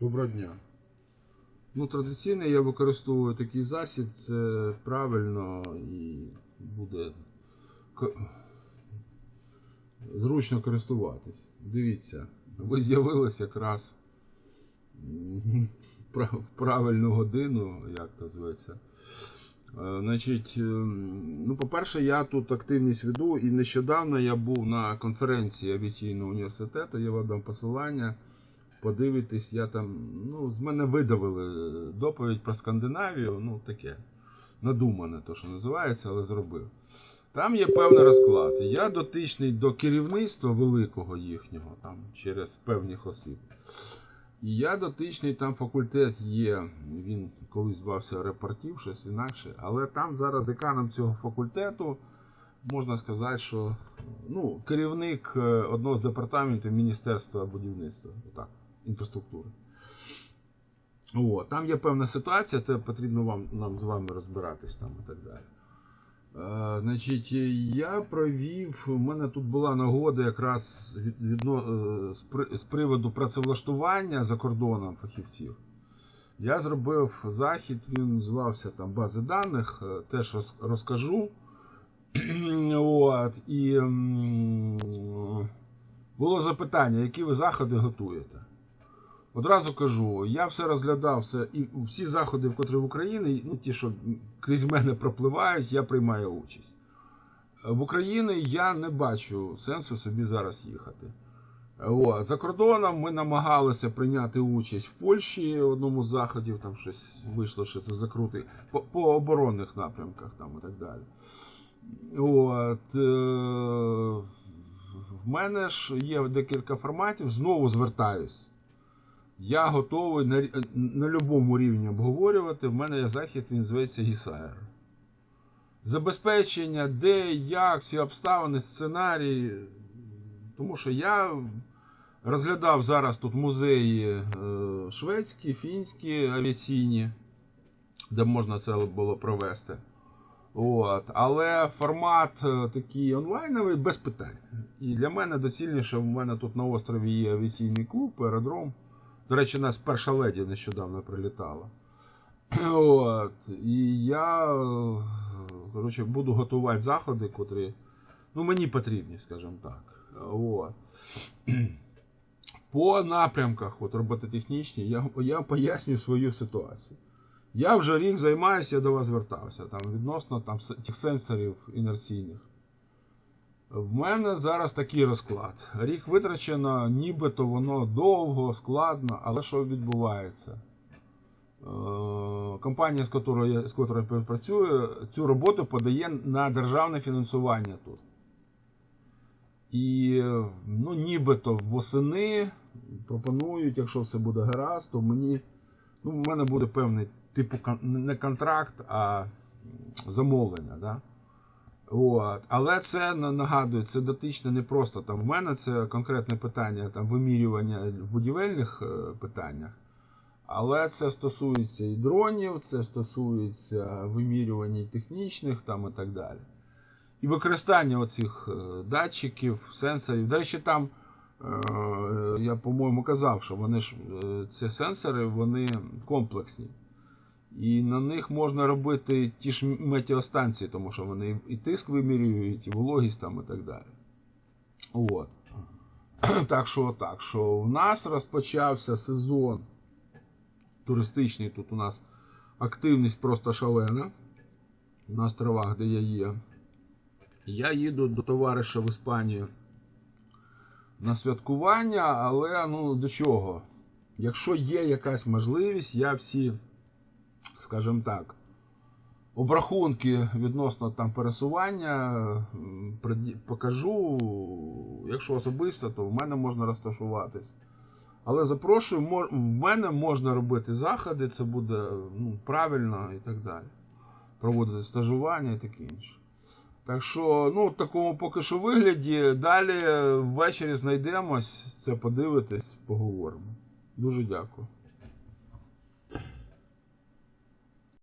Доброго дня. Ну, традиційно я використовую такий засіб, це правильно і буде зручно користуватись. Дивіться, ви з'явились якраз в правильну годину, як то зветься. Е, Значить, ем, ну, по-перше, я тут активність веду, і нещодавно я був на конференції авіаційного університету, я вам дам посилання. Подивитись, я там, ну, з мене видавили доповідь про Скандинавію, ну таке. Надумане, то, що називається, але зробив. Там є певний розклад. Я дотичний до керівництва великого їхнього, там, через певних осіб. І я дотичний, там факультет є, він колись звався репортів, щось інакше, але там зараз деканом цього факультету можна сказати, що ну, керівник е, одного з департаментів Міністерства будівництва, отак, інфраструктури. О, там є певна ситуація, це потрібно вам, нам з вами розбиратись там і так далі. Е, значить, я провів, у мене тут була нагода якраз від, відно, е, з, при, з приводу працевлаштування за кордоном фахівців. Я зробив захід, він називався там бази даних, е, теж роз, розкажу. От, і було запитання, які ви заходи готуєте. Одразу кажу, я все розглядав, все, і всі заходи, в котрі в Україні, ну ті, що крізь мене пропливають, я приймаю участь. В Україні я не бачу сенсу собі зараз їхати. О, за кордоном ми намагалися прийняти участь в Польщі в одному з заходів, там щось вийшло, що це закрути, по, по оборонних напрямках там і так далі. От, е, в мене ж є декілька форматів, знову звертаюсь. Я готовий на, на будь-якому рівні обговорювати. В мене є захід, він зветься ГІСАЕР. Забезпечення, де, як, всі обставини, сценарії. Тому що я розглядав зараз тут музеї е, шведські, фінські, авіаційні, де можна це було провести. От. Але формат е, такий онлайновий без питань. І для мене доцільніше, в мене тут на острові є авіаційний клуб, аеродром. До речі, у нас перша леді нещодавно прилітала. От. І я коротше, буду готувати заходи, котрі ну, мені потрібні, скажімо так. От. По напрямках от, робототехнічні я, я пояснюю свою ситуацію. Я вже рік займаюся, я до вас звертався там, відносно там, цих сенсорів інерційних. В мене зараз такий розклад. Рік витрачено, нібито воно довго, складно, але що відбувається? Е, Компанія, з якою з я працюю, цю роботу подає на державне фінансування тут. І ну, нібито восени пропонують, якщо все буде гаразд, то мені ну, в мене буде певний типу не контракт, а замовлення. Да? От. Але це на- нагадую, це дотично не просто там. В мене це конкретне питання там, вимірювання в будівельних е, питаннях. Але це стосується і дронів, це стосується вимірювань технічних там, і так далі. І використання оцих е, датчиків, сенсорів. До речі, там е, я, по-моєму, казав, що вони ж ці сенсори вони комплексні. І на них можна робити ті ж метеостанції, тому що вони і тиск вимірюють, і вологість там і так далі. От. Так що, так що в нас розпочався сезон туристичний. Тут у нас активність просто шалена на островах, де я є. Я їду до товариша в Іспанію на святкування, але ну до чого? Якщо є якась можливість, я всі, скажімо так, обрахунки відносно там пересування покажу. Якщо особисто, то в мене можна розташуватись. Але запрошую, в мене можна робити заходи, це буде ну, правильно і так далі. Проводити стажування і таке інше. Так що, ну, в такому поки що вигляді. Далі ввечері знайдемось, це подивитись, поговоримо. Дуже дякую.